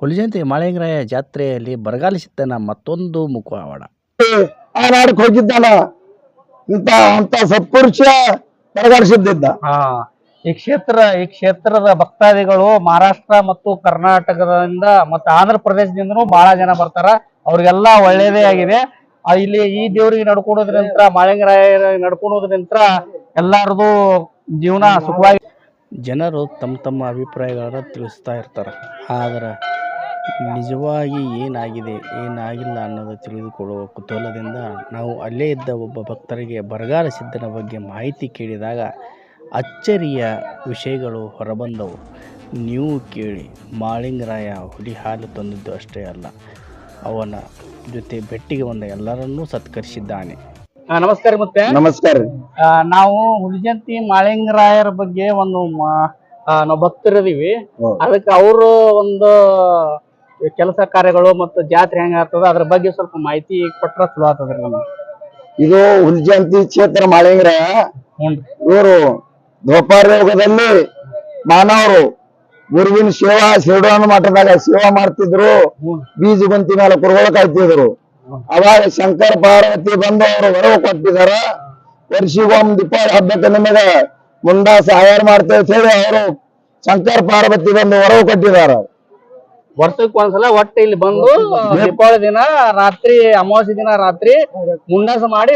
ಹುಲಿಜಯಂತಿ ಮಾಳಿಂಗರಾಯ ಜಾತ್ರೆಯಲ್ಲಿ ಬರಗಾಲ ಸಿದ್ದನ ಮತ್ತೊಂದು ಮುಖವಾಡ ಆ ನಾಡಕ್ಕೆ ಹೋಗಿದ್ದಾನ? ಇಂತ ಅಂತ ಸತ್ಪುರುಷ ಬರಗಾಡಿಸಿದ್ದ ಹಾ ಈ ಕ್ಷೇತ್ರ ಈ ಕ್ಷೇತ್ರದ ಭಕ್ತಾದಿಗಳು ಮಹಾರಾಷ್ಟ್ರ ಮತ್ತು ಕರ್ನಾಟಕದಿಂದ ಮತ್ತು ಆಂಧ್ರ ಪ್ರದೇಶದಿಂದನೂ ಬಹಳ ಜನ ಬರ್ತಾರ. ಅವ್ರಿಗೆಲ್ಲ ಒಳ್ಳೇದೇ ಆಗಿದೆ. ಆ, ಇಲ್ಲಿ ಈ ದೇವರಿಗೆ ನಡ್ಕೊಳೋದ್ರಿಂತ ಮಾಳಿಂಗರಾಯ ನಡ್ಕೊಳೋದ್ರಿಂತ ಎಲ್ಲಾರದು ಜೀವನ ಸುಖವಾಗಿ ಜನರು ತಮ್ಮ ತಮ್ಮ ಅಭಿಪ್ರಾಯಗಳನ್ನು ತಿಳಿಸ್ತಾ ಇರ್ತಾರೆ. ಆದರೆ ನಿಜವಾಗಿ ಏನಾಗಿದೆ ಏನಾಗಿಲ್ಲ ಅನ್ನೋದು ತಿಳಿದುಕೊಳ್ಳುವ ಕುತೂಹಲದಿಂದ ನಾವು ಅಲ್ಲೇ ಇದ್ದ ಒಬ್ಬ ಭಕ್ತರಿಗೆ ಬರಗಾಲ ಸಿದ್ಧನ ಬಗ್ಗೆ ಮಾಹಿತಿ ಕೇಳಿದಾಗ ಅಚ್ಚರಿಯ ವಿಷಯಗಳು ಹೊರಬಂದವು. ನೀವು ಕೇಳಿ ಮಾಳಿಂಗರಾಯ ಹುಲಿ ಹಾಲು ತಂದಿದ್ದು ಅಷ್ಟೇ ಅಲ್ಲ ಅವನ ಜೊತೆ ಬೆಟ್ಟಿಗೆ ಬಂದ ಎಲ್ಲರನ್ನೂ ಸತ್ಕರಿಸಿದ್ದಾನೆ. ಆ, ನಮಸ್ಕಾರ ಮತ್ತೆ. ನಮಸ್ಕಾರ. ನಾವು ಹುಲಿಜಂತಿ ಮಾಳಿಂಗರಾಯರ ಬಗ್ಗೆ ಒಂದು ನಾವು ಭಕ್ತರಿದೀವಿ. ಅದಕ್ಕೆ ಅವರು ಒಂದು ಕೆಲಸ ಕಾರ್ಯಗಳು ಮತ್ತು ಜಾತ್ರೆ ಹೆಂಗ ಆಗ್ತದ ಅದ್ರ ಬಗ್ಗೆ ಸ್ವಲ್ಪ ಮಾಹಿತಿ ಕೊಟ್ರ ಚಲೋ ಆಗ್ತದ್ರಿ ನಮ್ಗೆ. ಇದು ಹುಲ್ಜಂತಿ ಕ್ಷೇತ್ರ ಮಾಳಿಂಗ್ರ. ಇವರು ದ್ವೋಪಾರ ಯೋಗದಲ್ಲಿ ಮಾನವರು ಗುರುವಿನ ಸೇವಾ ಶಿರಡೋಣ ಮಠದಾಗ ಸೇವಾ ಮಾಡ್ತಿದ್ರು. ಬೀಜ ಬಂತಿ ಮೇಲೆ ಕುರುಗಳು ಕಾಯ್ತಿದ್ರು. ಅವಾಗ ಶಂಕರ ಪಾರ್ವತಿ ಬಂದು ಅವರು ಹೊರವು ಕೊಟ್ಟಿದಾರ. ವರ್ಷಿಗೊಮ್ಮೆ ದೀಪಾವಳಿ ಹಬ್ಬಕ್ಕೆ ನಿಮಗೆ ಮುಂಡಾ ಸಹಾಯ ಮಾಡ್ತೇವೆ ಹೇಳಿ ಅವರು ಶಂಕರ್ ಪಾರ್ವತಿ ಬಂದು ಹೊರವು ಕೊಟ್ಟಿದಾರ. ವರ್ಷಕ್ಕೆ ಒಂದ್ಸಲ ಒಟ್ಟು ಇಲ್ಲಿ ಬಂದು ದೀಪಾವಳಿ ದಿನ ರಾತ್ರಿ ಅಮಾವಾಸ್ಯ ದಿನ ರಾತ್ರಿ ಮುಂಡಾಸ ಮಾಡಿ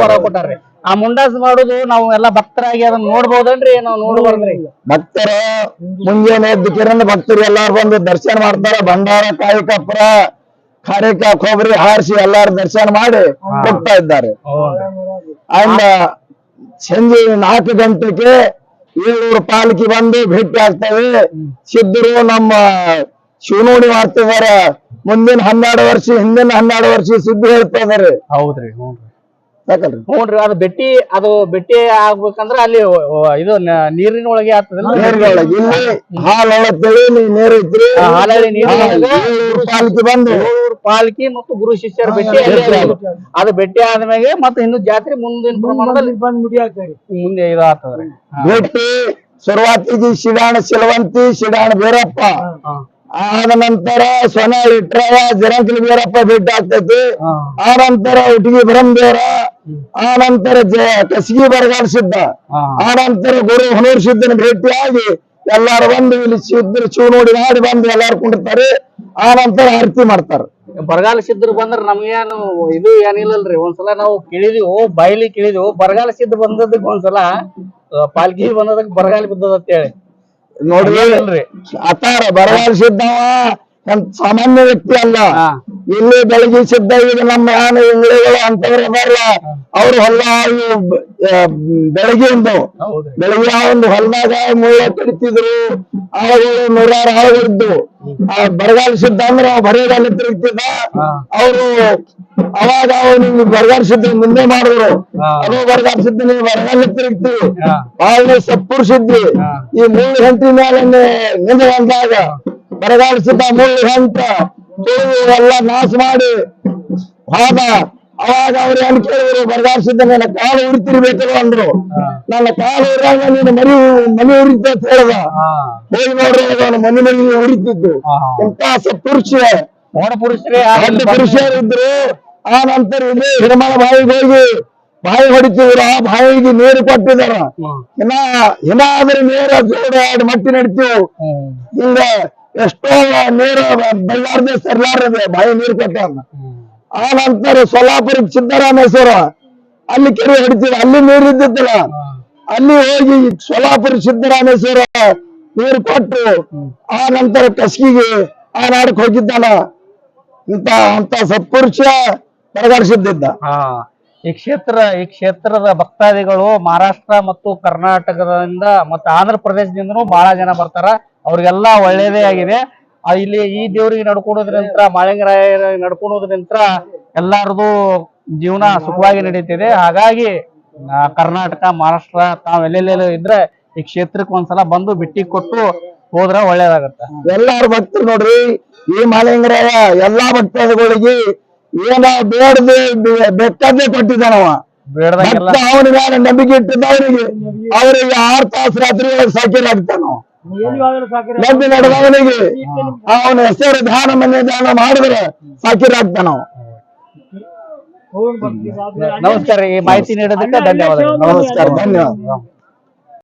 ಹೊರ ಕೊಟ್ಟಾರ್ರಿ. ಆ ಮುಂಡಾಸ ಮಾಡುದು ನಾವು ಎಲ್ಲಾ ಭಕ್ತರಾಗಿ ಅದನ್ನ ನೋಡ್ಬೋದನ್ರಿ? ನಾವು ನೋಡ್ಬಾರ್ದ್ರಿ ಭಕ್ತರ ಮುಂಜಾನೆ ಎದ್ದು ಕಿರಣ ಭಕ್ತರು ಎಲ್ಲಾರು ಬಂದು ದರ್ಶನ ಮಾಡ್ತಾರ. ಭಂಡಾರ ಕಾಯಿ ಕಪ್ಪರ ಖಾರಿಕ ಕೊಬ್ಬರಿ ಹಾರಿಸಿ ಎಲ್ಲಾರು ದರ್ಶನ ಮಾಡಿ ಹೋಗ್ತಾ ಇದ್ದಾರೆ. ಅಂದ ಸಂಜೆ ನಾಲ್ಕು ಗಂಟೆಗೆ ಏಳೂರು ಪಾಲಕಿ ಬಂದು ಭೇಟಿ ಆಗ್ತವೆ. ಸಿದ್ಧರು ನಮ್ಮ ಶಿವನೋಡಿ ಮಾಡ್ತಿದಾರ ಮುಂದಿನ ಹನ್ನೆರಡು ವರ್ಷ ಹಿಂದಿನ ಹನ್ನೆರಡು ವರ್ಷ ಸುದ್ದಿ ಹೇಳ್ತಾ ಇದಾರೆ ಹೌದ್ರಿ ಹ್ಞೂ ಯಾಕಲ್ರಿ? ಹ್ಞೂನ್ರಿ ಅದು ಬೆಟ್ಟಿ ಅದು ಬೆಟ್ಟಿ ಆಗ್ಬೇಕಂದ್ರ ಅಲ್ಲಿ ಇದು ನ- ನೀರಿನ ಒಳಗೆ ಆಗ್ತದಲ್ಲ ಇಲ್ಲಿ ಹಾಲು ಒಳತ್ತೇಳಿ ನೀವು ನೀರು ಐತ್ರಿ ಆ ಹಾಲಲ್ಲಿ ನೀರಿನೊಳಗೆ ಏಳೂರು ಪಾಲಕಿ ಬಂದು. ಪಾಲ್ಕಿ ಮತ್ತು ಗುರು ಶಿಷ್ಯರ ಅಲ್ಲೇ ಆಗೋದು. ಅದು ಬೆಟ್ಟಿ ಆದ್ಮೇಲೆ ಮತ್ತೆ ಇನ್ನು ಜಾತ್ರೆ ಮುಂದಿನ ಪ್ರಮಾಣದಲ್ಲಿ ಮುಂದೆ ಇದು ಆಗ್ತದ್ರಿ ಬೆಟ್ಟಿ ಶುರುವಾತಿಗೆ ಶಿಡಾಣ ಶಿಲವಂತಿ ಶಿಡಾಣ ಬೀರಪ್ಪ. ಆದ ನಂತರ ಸೊನಾಳಿ ಇಟ್ರವ ಜರಂಕಲಿ ಬೀರಪ್ಪ ಭೇಟಿ ಆಗ್ತೈತಿ. ಆ ನಂತರ ಇಟಗಿ ಬ್ರಹ್ಮದೇವರ ಆ ನಂತರ ಕಸಗಿ ಬರಗಾಲ ಬರಗಾಡಿಸಿದ್ದ ಆ ನಂತರ ಗುರು ಹನೂರ್ ಸಿದ್ಧನ ಭೇಟಿಯಾಗಿ ಎಲ್ಲಾರು ಬಂದು ಇಲ್ಲಿ ಸಿದ್ಧರ ಚೂ ನೋಡಿ ಮಾಡಿ ಬಂದು ಎಲ್ಲಾರು ಕುಂಡಿರ್ತಾರೆ. ಆ ನಂತರ ಆರತಿ ಮಾಡ್ತಾರ. ಬರಗಾಲ ಸಿದ್ಧರು ಬಂದ್ರ ನಮ್ಗೇನು ಇದು ಏನಿಲ್ಲಲ್ರಿ. ಒಂದ್ಸಲ ನಾವು ಕೇಳಿದೀವು ಬಾಯ್ಲಿ ಕೇಳಿದೀವು ಬರಗಾಲ ಸಿದ್ಧ ಬಂದದಕ್ಕೆ ಒಂದ್ಸಲ ಪಾಲ್ಕಿ ಬಂದದಕ್ಕೆ ಬರಗಾಲ ಬಿದ್ದದ ಅಂತ ಹೇಳಿ ನೋಡ್ರಿ. ಅತ್ತಾರ ಆತಾರ ಸಾಮಾನ್ಯ ವ್ಯಕ್ತಿ ಅಲ್ಲ ಇಲ್ಲಿ ಬೆಳಗ್ಗೆ ಸಿದ್ಧ ಈಗ ನಮ್ಮ ಯಾನ ಇಂಗ್ಳಿಗಳು ಅಂತವ್ರು ಅದಾರಲ್ಲ ಅವ್ರು ಹೊಲ ಬೆಳಗ್ಗೆ ಒಂದು. ಬೆಳಗ್ಗೆ ಆ ಒಂದು ಹೊಲದಾಗ ಮುಳ್ಳ ಕಡಿತಿದ್ರು ಆಳುಗಳು ನೂರಾರು ಆಳುಗಳಿದ್ದು ಆ ಬರಗಾಲ ಸಿದ್ಧ ಅಂದ್ರೆ ಬರೀಗಾಲ ತಿರುಗ್ತಿದ್ದ. ಅವರು ಅವಾಗ ನಿಮ್ಗೆ ಬರಗಾಲ ಸಿದ್ಧ ಮುಂದೆ ಮಾಡಿದ್ರು. ಅದೇ ಬರಗಾಲ ಸಿದ್ಧ ನೀವು ಬರಗಾಲ ತಿರುಗ್ತೀವಿ ಬಾಳ ಸಪ್ಪುರ್ಸಿದ್ವಿ ಈ ಮೂರು ಗಂಟೆ ಮೇಲೆ ಮುಂದೆ ಬಂದಾಗ ಬರಗಾಲ ಸಿದ್ಧ ಮುಳ್ಳು ಗಂಟ ತುಳಿದು ಎಲ್ಲ ನಾಶ ಮಾಡಿ. ಹೋದ ಅವಾಗ ಅವ್ರು ಏನ್ ಕೇಳಿದ್ರು ಬರಗಾಲ ಸಿದ್ಧ ನನ್ನ ಕಾಲು ಉರಿತಿರ್ಬೇಕು ಅಂದ್ರು. ನನ್ನ ಕಾಲು ಉರಿಯಾಗ ನೀನು ಮನಿ ಮನಿ ಉರಿತ ಅಂತ ಹೇಳ್ದ. ಹಾ. ಹೋಗಿ ನೋಡ್ರಿ ಅವನು ಮನಿ ಮನಿ ಉರಿತಿದ್ದು. ಹಾ ಎಂತ ಸತ್ಪುರುಷ ಮೋಡ ಪುರುಷರೇ ದೊಡ್ಡ ಪುರುಷರಿದ್ರು ಆ ನಂತರ ಇಲ್ಲಿ ಹಿರಮಳ ಬಾವಿಗೆ ಹೋಗಿ ಬಾವಿ ಹೊಡಿತಿದ್ರು. ಆ ಬಾವಿಗೆ ನೀರು ಕೊಟ್ಟಿದಾರ ಇನ್ನ ಏನಾದ್ರೂ ನೀರು ಜೋಡ ಎರಡು ಮಟ್ಟಿ ನಡಿತೀವಿ. ಹಿಂಗ ಎಷ್ಟೋ ನೀರು ಬಳ್ಳಾರ್ದೆ ಸರ್ಲಾರದೆ ಬಾಯಿ ನೀರು ಕೊಟ್ಟ ಆ ನಂತರ ಸೊಲ್ಲಾಪುರ ಸಿದ್ದರಾಮೇಶ್ವರ, ಅಲ್ಲಿ ಕೆರೆ ಹಿಡಿತೀವಿ, ಅಲ್ಲಿ ನೀರು ಇದ್ದಿದ್ದಲ್ಲ ಅಲ್ಲಿ ಹೋಗಿ ಸೊಲ್ಲಾಪುರ ಸಿದ್ದರಾಮೇಶ್ವರ ನೀರು ಕೊಟ್ಟು, ಆ ನಂತರ ಕಸ್ಕಿಗೆ ಆ ನಾಡಕ್ ಹೋಗಿದ್ದಾನ. ಇಂತ ಅಂತ ಸತ್ಪುರುಷ ಪರಗಾಡಿಸಿದ್ದ ಈ ಕ್ಷೇತ್ರ, ಈ ಕ್ಷೇತ್ರದ ಭಕ್ತಾದಿಗಳು ಮಹಾರಾಷ್ಟ್ರ ಮತ್ತು ಕರ್ನಾಟಕದಿಂದ ಮತ್ತು ಆಂಧ್ರ ಪ್ರದೇಶದಿಂದನೂ ಬಹಳ ಜನ ಬರ್ತಾರ. ಅವ್ರಿಗೆಲ್ಲ ಒಳ್ಳೇದೇ ಆಗಿದೆ. ಇಲ್ಲಿ ಈ ದೇವ್ರಿಗೆ ನಡ್ಕೊಳೋದ್ರಿಂತ ಮಾಳಿಂಗರಾಯ ನಡ್ಕೊಳೋದ್ರಿಂತ ಎಲ್ಲಾರದು ಜೀವನ ಸುಖವಾಗಿ ನಡೀತಿದೆ. ಹಾಗಾಗಿ ಕರ್ನಾಟಕ ಮಹಾರಾಷ್ಟ್ರ ತಾವ್ ಎಲ್ಲೆಲ್ಲೆಲ್ಲ ಇದ್ರೆ ಈ ಕ್ಷೇತ್ರಕ್ಕೆ ಒಂದ್ಸಲ ಬಂದು ಬಿಟ್ಟಿ ಕೊಟ್ಟು ಹೋದ್ರ ಒಳ್ಳೇದಾಗತ್ತ. ಎಲ್ಲಾರು ಭಕ್ತರು ನೋಡ್ರಿ ಈ ಮಾಲಿಂಗರಾಯ ಎಲ್ಲಾ ಭಕ್ತಾದಿಗಳಿಗೆ ಏನ ಬೇಡದೆ ಬೇಕಾದ್ರೆ ಕೊಟ್ಟಿದ್ದಾನವ. ಅವನ ಮೇಲೆ ನಂಬಿಕೆ ಇಟ್ಟಿದ್ದ ಅವರಿಗೆ ಆರ್ ತಾಸು ರಾತ್ರಿ ಸಾಕಿರಾಗ್ತಾನ ನಂಬಿ ನಡೆದವನಿಗೆ ಅವನ ಹೆಸರು ಧ್ಯಾನ ಮನೆ ಧ್ಯಾನ ಮಾಡಿದ್ರೆ ಸಾಕಿರಾಗ್ತಾನ ನಮಸ್ಕಾರ ಈ ಮಾಹಿತಿ ನೀಡೋದಕ್ಕೆ ಧನ್ಯವಾದಗಳು. ನಮಸ್ಕಾರ ಧನ್ಯವಾದ.